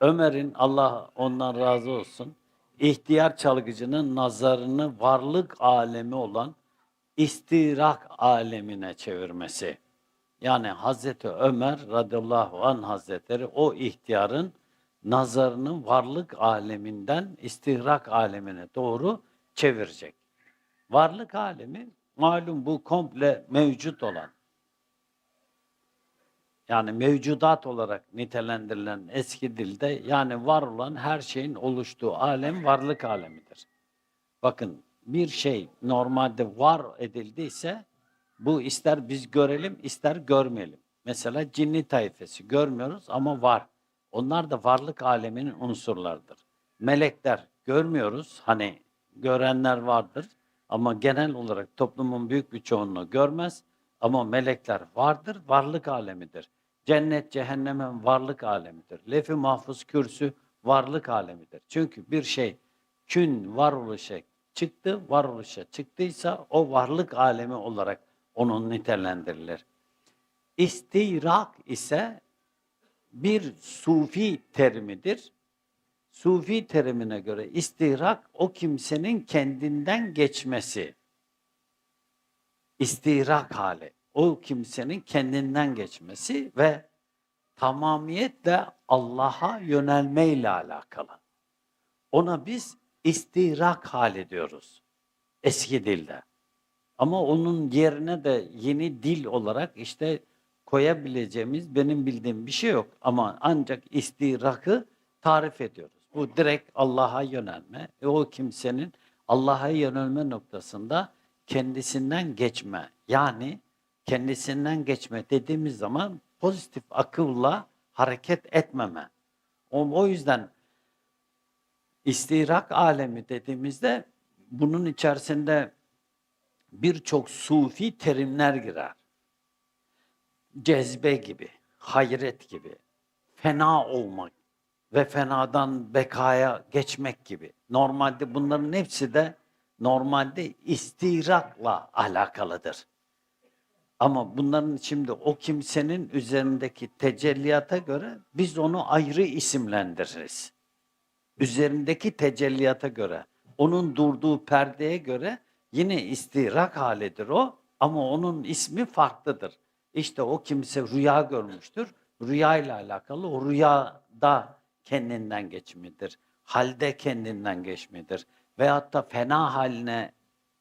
Ömer'in Allah ondan razı olsun ihtiyar çalgıcının nazarını varlık alemi olan istirak alemine çevirmesi. Yani Hazreti Ömer radıyallahu anh hazretleri o ihtiyarın nazarını varlık aleminden istihrak alemine doğru çevirecek. Varlık alemi malum bu komple mevcut olan yani mevcudat olarak nitelendirilen eski dilde yani var olan her şeyin oluştuğu alem varlık alemidir. Bakın bir şey normalde var edildiyse bu ister biz görelim ister görmeyelim. Mesela cinni tayfesi görmüyoruz ama var. Onlar da varlık aleminin unsurlarıdır. Melekler görmüyoruz hani görenler vardır ama genel olarak toplumun büyük bir çoğunluğu görmez. Ama melekler vardır, varlık alemidir. Cennet, cehennemin varlık alemidir. Lef-i mahfuz kürsü varlık alemidir. Çünkü bir şey kün varoluşa çıktı, varoluşa çıktıysa o varlık alemi olarak onun nitelendirilir. İstirak ise bir sufi terimidir. Sufi terimine göre istihrak o kimsenin kendinden geçmesi. İstihrak hali. O kimsenin kendinden geçmesi ve tamamiyetle Allah'a yönelmeyle alakalı. Ona biz istihrak hali diyoruz eski dilde. Ama onun yerine de yeni dil olarak işte koyabileceğimiz benim bildiğim bir şey yok. Ama ancak istihrakı tarif ediyoruz. Bu direkt Allah'a yönelme. E o kimsenin Allah'a yönelme noktasında kendisinden geçme. Yani kendisinden geçme dediğimiz zaman pozitif akılla hareket etmeme. O, o yüzden istihrak alemi dediğimizde bunun içerisinde birçok sufi terimler girer. Cezbe gibi, hayret gibi, fena olmak ve fenadan bekaya geçmek gibi. Normalde bunların hepsi de normalde istihrakla alakalıdır. Ama bunların şimdi o kimsenin üzerindeki tecelliyata göre biz onu ayrı isimlendiririz. Üzerindeki tecelliyata göre, onun durduğu perdeye göre yine istihrak halidir o ama onun ismi farklıdır. İşte o kimse rüya görmüştür. Rüya ile alakalı o rüyada kendinden geçmidir. Halde kendinden geçmidir. Veyahut da fena haline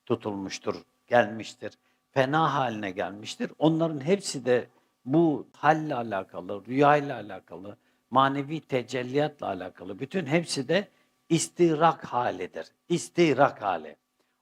tutulmuştur, gelmiştir. Fena haline gelmiştir. Onların hepsi de bu halle alakalı, rüya ile alakalı, manevi tecelliyatla alakalı. Bütün hepsi de istihrak halidir. İstihrak hali.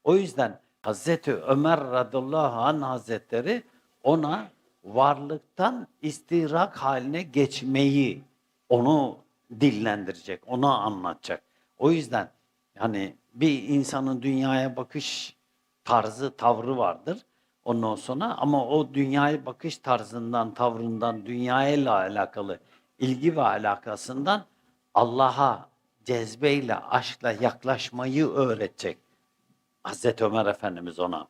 O yüzden Hazreti Ömer radıyallahu anh hazretleri ona varlıktan istihrak haline geçmeyi onu dillendirecek, onu anlatacak. O yüzden hani bir insanın dünyaya bakış tarzı, tavrı vardır ondan sonra ama o dünyaya bakış tarzından, tavrından, dünyayla alakalı ilgi ve alakasından Allah'a cezbeyle, aşkla yaklaşmayı öğretecek. Hazreti Ömer Efendimiz ona.